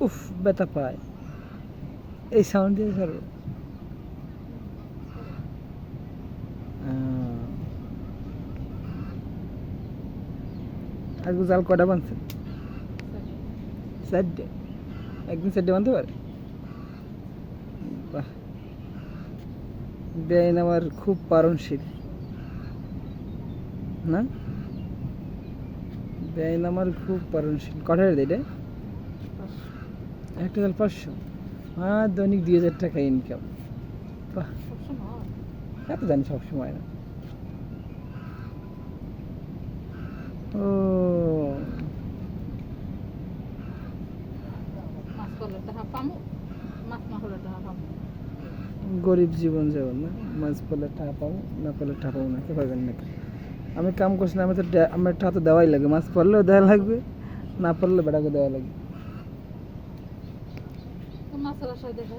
উফ, ব্যথা পায়। এই সাউন্ড দিয়ে ছাড়ো আজকে জাল কটা বানছে? চারটে। একদিন চারটে বানতে পারে? বাহ। বেআইন আমার খুব পারণশীল না? বেআইন আমার খুব পারণশীল দেয় এটা? একটা জাল পাঁচশো। হ্যাঁ দৈনিক দুই হাজার টাকা ইনকাম বাহ। এত জানি সব সময় না। ও। না গরিব জীবন যাব না? মাছ পেলে টাকা পাবো না পেলে টাকা পাবো না কে পাবেন নাকি আমি কাম করছি না আমি তো আমার টাকা তো দেওয়াই লাগে। মাছ পড়লেও দেওয়া লাগবে না পড়লে বেটাকে দেওয়া লাগবে। মাছের আশায় দেখে